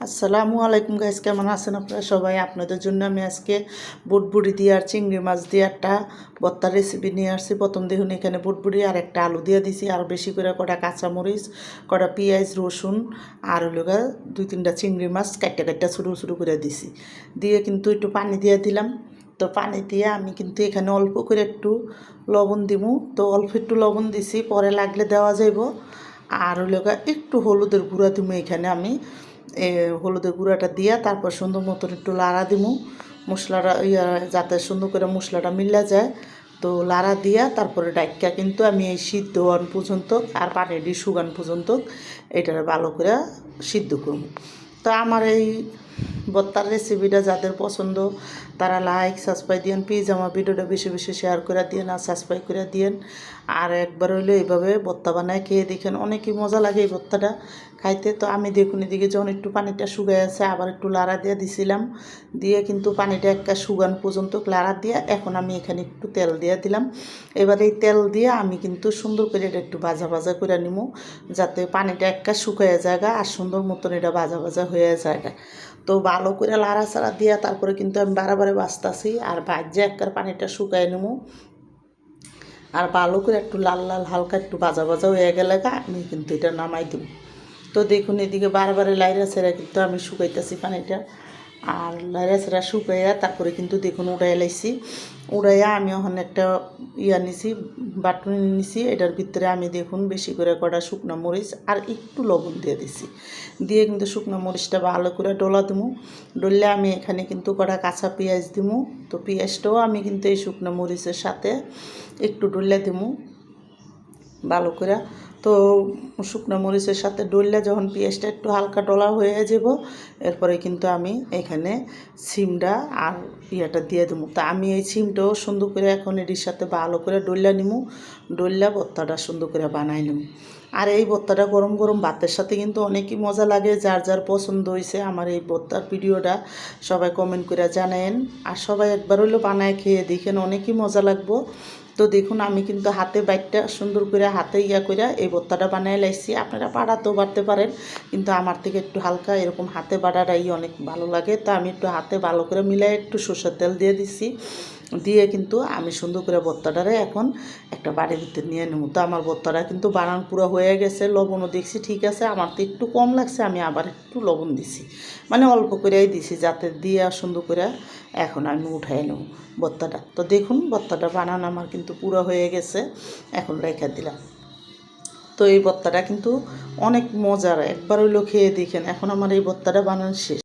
আসসালামু আলাইকুম গাইস কেমন আছেন আপনারা সবাই? আপনাদের জন্য আমি আজকে বুটবুড়ি দিয়ে আর চিংড়ি মাছ দিয়ে একটা ভর্তার রেসিপি নিয়ে আসছি। প্রথম দেখুন, এখানে বুটবুড়ি আর একটা আলু দিয়ে দিছি। আর বেশি করে কটা কাঁচামরিচ, কটা পেঁয়াজ, রসুন আর হলো গা দুই তিনটা চিংড়ি মাছ কাটটা কাটটা ছোটো ছোটো করে দিছি। দিয়ে কিন্তু একটু পানি দিয়ে দিলাম। তো পানি দিয়ে আমি কিন্তু এখানে অল্প করে একটু লবণ দিমু। তো অল্প একটু লবণ দিছি, পরে লাগলে দেওয়া যাইব। আর হলো গা একটু হলুদের গুঁড়া দিমু এখানে আমি। হলুদের গুঁড়াটা দিয়া তারপর সুন্দর মতন একটু লাড়া দিমু। মশলাটা, ইয়া, যাতে সুন্দর করে মশলাটা মিলা যায়। তো লাড়া দিয়া তারপরে ডাইকা কিন্তু আমি এই সিদ্ধ হন পর্যন্ত আর পানি দিয়ে শুকান পর্যন্ত এটা ভালো করে সিদ্ধ করব। তো আমার এই বত্তার রেসিপিটা যাদের পছন্দ, তারা লাইক সাবস্ক্রাইব দিয়েন প্লিজ আমার ভিডিওটা বেশি বেশি শেয়ার করে দিয়েন আর সাবস্ক্রাইব করে দিয়েন। আর একবার হইলে এইভাবে বত্তা বানায় খেয়ে দেখেন অনেকই মজা লাগে এই বত্তাটা খাইতে। তো আমি দেখুন এদিকে যখন একটু পানিটা শুকায় আছে, আবার একটু লাড়া দিয়ে দিছিলাম। দিয়ে কিন্তু পানিটা একটা শুকান পর্যন্ত লাড়া দিয়ে এখন আমি এখানে একটু তেল দিয়ে দিলাম। এবার এই তেল দিয়ে আমি কিন্তু সুন্দর করে এটা একটু ভাজা ভাজা করে নিব যাতে পানিটা একটা শুকায় জায়গা আর সুন্দর মতন এটা ভাজা ভাজা হয়ে জায়গা তো ভালো করে লাড়া ছাড়া দিয়ে তারপরে কিন্তু আমি বারে বাঁচতাছি আর ভাজ্যে একবার পানিটা শুকাই নেব আর ভালো করে একটু লাল লাল, হালকা একটু ভাজা ভাজা হয়ে গেলে আমি কিন্তু এটা নামাই দেবো তো দেখুন, এদিকে বারবারে লাইরা ছেড়া কিন্তু আমি শুকাইতেছি পানিটা। আর লাইরা ছেড়া শুকাইয়া তারপরে কিন্তু দেখুন উড়াই লাইছি। উড়াইয়া আমি ওখানে একটা ইয়া নিছি, বাটন নিছি, এটার ভিতরে আমি দেখুন বেশি করে কটা শুকনো মরিচ আর একটু লবণ দিয়ে দিছি। দিয়ে কিন্তু শুকনো মরিচটা ভালো করে ডলা দিমু। ডললে আমি এখানে কিন্তু কটা কাঁচা পেঁয়াজ দিমু। তো পেঁয়াজটাও আমি কিন্তু এই শুকনো মরিচের সাথে একটু ডলে দিমু। ভালো করে তো শুকনো মরিচের সাথে ডললে যখন পেঁয়াজটা একটু হালকা ডলা হয়ে যাব, এরপরে কিন্তু আমি এখানে সিমটা আর ইয়েটা দিয়ে দেবো। তা আমি এই সিমটাও সুন্দর করে এখন এটির সাথে ভালো করে ডললা নিমু ডললা ভর্তাটা সুন্দর করে বানাই নিমু। আর এই ভর্তাটা গরম গরম ভাতের সাথে কিন্তু অনেকই মজা লাগে, যার যার পছন্দ হয়েছে আমার এই ভর্তার ভিডিওটা সবাই কমেন্ট করে জানেন আর সবাই একবার হইলেও বানায় খেয়ে দেখেন অনেকই মজা লাগবো। তো দেখুন আমি কিন্তু হাতে বাইটটা সুন্দর করে হাতে ইয়া করে এই ভর্তাটা বানিয়ে লাইছি। আপনারা পাড়াতেও বাড়তে পারেন, কিন্তু আমার থেকে একটু হালকা এরকম হাতে বাড়াটাই অনেক ভালো লাগে। তো আমি একটু হাতে ভালো করে মিলাই একটু সর্ষের তেল দিয়ে দিছি। দিয়ে কিন্তু আমি সুন্দর করে ভর্তাটারে এখন একটা বাড়ির ভিতরে নিয়ে নেব। তো আমার ভর্তাটা কিন্তু বানান পুরো হয়ে গেছে, লবণও দেখছি ঠিক আছে। আমার তো একটু কম লাগছে, আমি আবার একটু লবণ দিছি। মানে অল্প করেই দিছি, যাতে দিয়ে সুন্দর করে এখন আমি উঠাই নেব ভর্তাটা। তো দেখুন, ভর্তাটা বানান আমার কিন্তু পুরো হয়ে গেছে, এখন রেখে দিলাম। তো এই ভর্তাটা কিন্তু অনেক মজার, একবার হইল খেয়ে দেখেন, এখন আমার এই ভর্তাটা বানান শেষ।